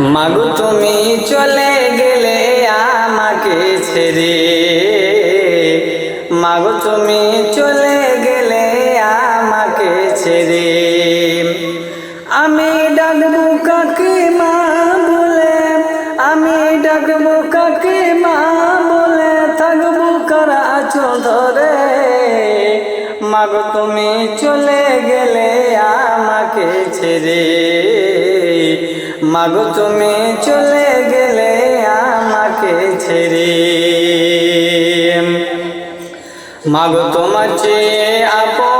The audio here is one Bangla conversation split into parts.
মাগো, তুমি চলে গেলে আমাকে ছেড়ে। মাগো, তুমি চলে গেলে আমাকে ছেড়ে। আমি ডাকবো কাকে মা বলে, আমি ডাকবো কাকে মা বলে, থাকব কারা আছো মাগো, তুমি চলে গেলে আমাকে ছেড়ে। মাগো, তুমি চলে গেলে আমাকে ছেড়ে। মাগো, তোমার চেয়ে আপন।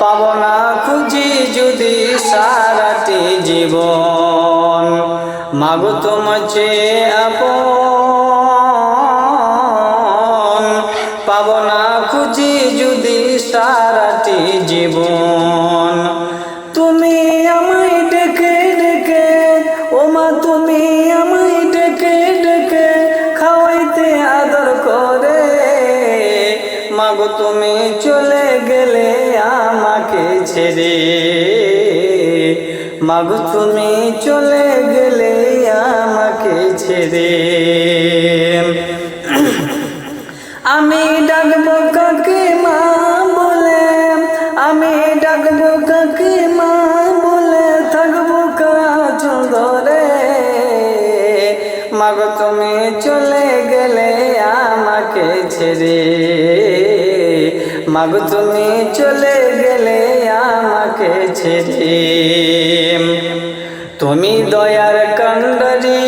পাব না খুঁজি যদি সারাটি জীবন। মাগো, তোমার চেয়ে আপন। পাব না খুঁজি যদি সারাটি জীবন। তুমি আমায় ডেকে ডেকে, ও মা, তুমি আমায় ডেকে ডেকে খাওয়াইতে আদর করে। মাগো, তুমি চলে গেলে আমাকে ছেড়ে। মাগো, তুমি চলে গেলে আমাকে ছেড়ে। ধরে। মাগো তুমি চলে গেলে আমাকে ছেড়ে। মাগো তুমি চলে গেলে আমাকে ছেড়ে। তুমি দয়ার কান্ডারি,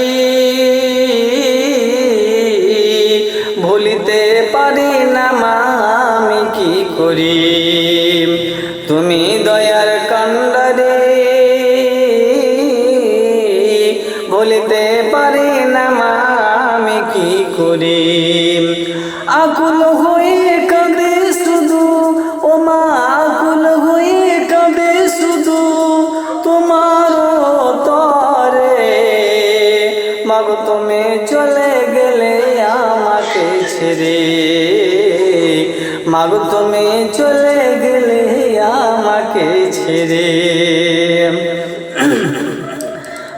ভুলিতে পারি না মা, আমি কি করি? ভুলিতে পারি না মা, আমি কি করি? আকুল হয়ে কাঁদে শুধু। ও মা, আকুল হয়ে কাঁদে শুধু। তোমার তরে মাগো, তুমি চলে গেলে আমাকে ছেড়ে। মাগো, তুমি চলে গেলে আমাকে ছেড়ে।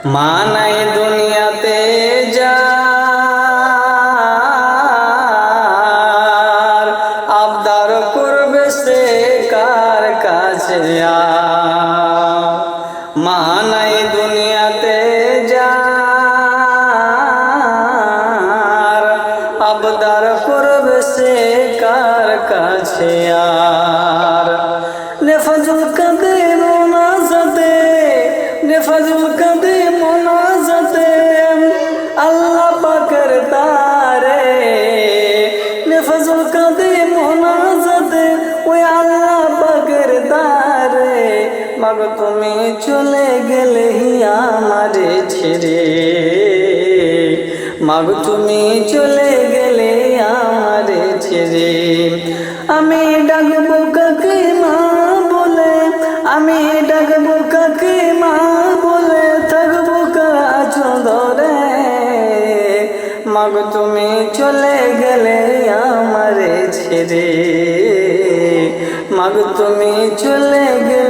মা নাই দুনিয়াতে যা আবদার করবে সে কার কাছে আর? মা নাই দুনিয়াতে যা আবদার করবে সে কার কাছে আর মাগো তুমি চলে গেলে আমারে ছেড়ে। মাগো তুমি চলে গেলে আমারে ছেড়ে। আমি ডাকবো কাকে মা বলে, আমি ডাকবো কাকে মা বলে, থাকব কাজ ধরে। মাগো তুমি চলে গেলে আমারে ছেড়ে। মাগো তুমি চলে গেলে